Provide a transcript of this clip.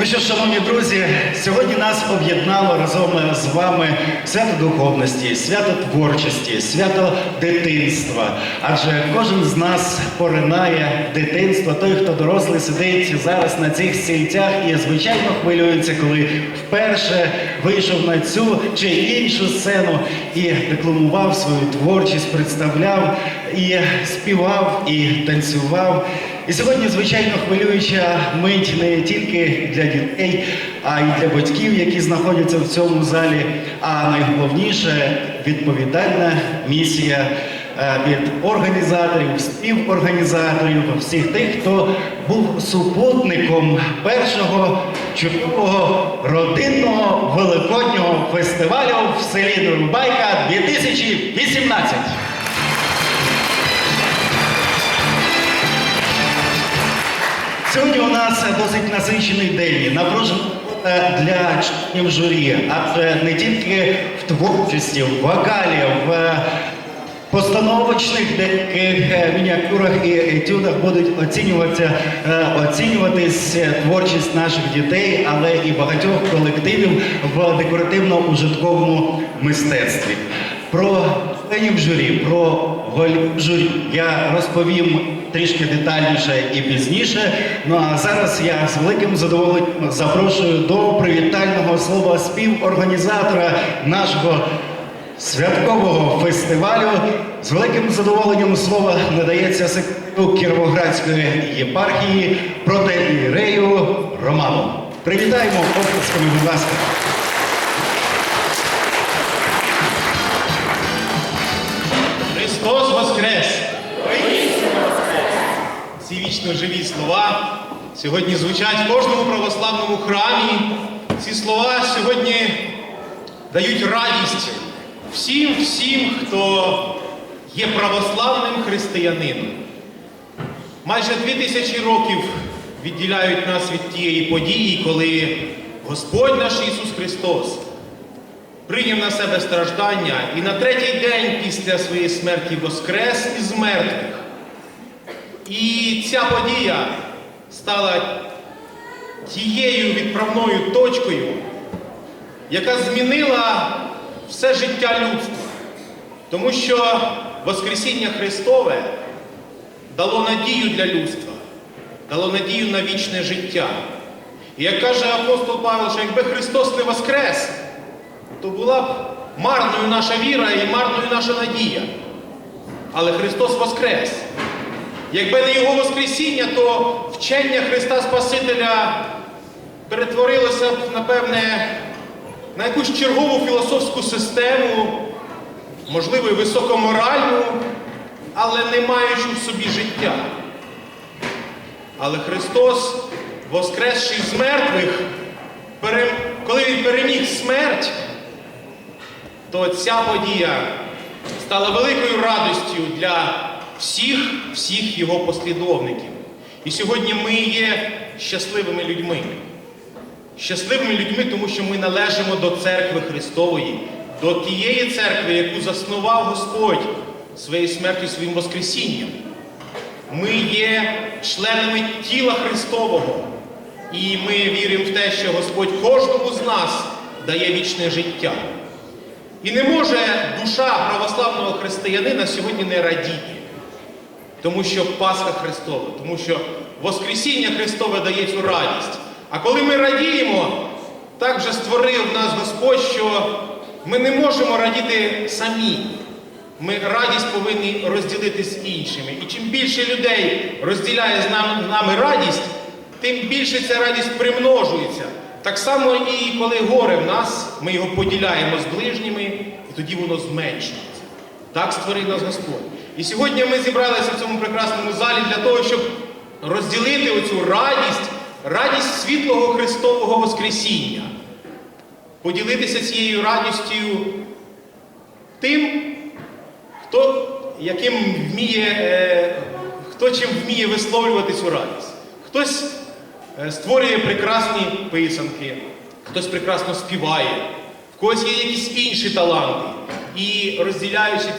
Ну що, шановні друзі, сьогодні нас об'єднало разом з вами свято духовності, свято творчості, свято дитинства. Адже кожен з нас поринає дитинство. Той, хто дорослий, сидить зараз на цих стільцях і звичайно хвилюється, коли вперше вийшов на цю чи іншу сцену і декламував свою творчість, представляв і співав, і танцював. І сьогодні, звичайно, хвилююча мить не тільки для дітей, а й для батьків, які знаходяться в цьому залі. А найголовніше відповідальна місія е, від організаторів, співорганізаторів, всіх тих, хто був супутником першого чудового родинного великоднього фестивалю в селі Нурбайка 2018. Сьогодні у нас досить насичений день. Напружена робота для членів журі, адже не тільки в творчості, в вокалі, в постановочних деяких е, мініатюрах і етюдах будуть оцінюватися, е, оцінюватись творчість наших дітей, але і багатьох колективів в декоративно-ужитковому мистецтві. Про членів журі, про журі я розповім трішки детальніше і пізніше. Ну а зараз я з великим задоволенням запрошую до привітального слова співорганізатора нашого святкового фестивалю. З великим задоволенням слово надається секретарю Кіровоградської єпархії протеїрею Роману. Привітаємо оплесками, будь ласка. Вічно живі слова сьогодні звучать в кожному православному храмі. Ці слова сьогодні дають радість всім, всім, хто є православним християнином. Майже дві тисячі років відділяють нас від тієї події, коли Господь наш Ісус Христос прийняв на себе страждання і на третій день після своєї смерті воскрес із мертвих. І ця подія стала тією відправною точкою, яка змінила все життя людства. Тому що Воскресіння Христове дало надію для людства, дало надію на вічне життя. І як каже апостол Павло, що якби Христос не воскрес, то була б марною наша віра і марною наша надія. Але Христос воскрес. Якби не Його Воскресіння, то вчення Христа Спасителя перетворилося б, напевне, на якусь чергову філософську систему, можливо, і високоморальну, але не маючу в собі життя. Але Христос, воскресший з мертвих, коли Він переміг смерть, то ця подія стала великою радістю для всіх, всіх його послідовників. І сьогодні ми є щасливими людьми. Щасливими людьми, тому що ми належимо до церкви Христової, до тієї церкви, яку заснував Господь своєю смертю, своїм Воскресінням. Ми є членами тіла Христового. І ми віримо в те, що Господь кожному з нас дає вічне життя. І не може душа православного християнина сьогодні не радіти, тому що Пасха Христова, тому що Воскресіння Христове дає цю радість. А коли ми радіємо, так же створив нас Господь, що ми не можемо радіти самі. Ми радість повинні розділити з іншими. І чим більше людей розділяє з нами, радість, тим більше ця радість примножується. Так само і коли горе в нас, ми його поділяємо з ближніми, і тоді воно зменшується. Так створив нас Господь. І сьогодні ми зібралися в цьому прекрасному залі для того, щоб розділити оцю радість, радість світлого Христового Воскресіння, поділитися цією радістю тим, хто яким вміє, е, хто чим вміє висловлювати цю радість. Хтось е, створює прекрасні писанки, хтось прекрасно співає, в когось є якісь інші таланти. І розділяючи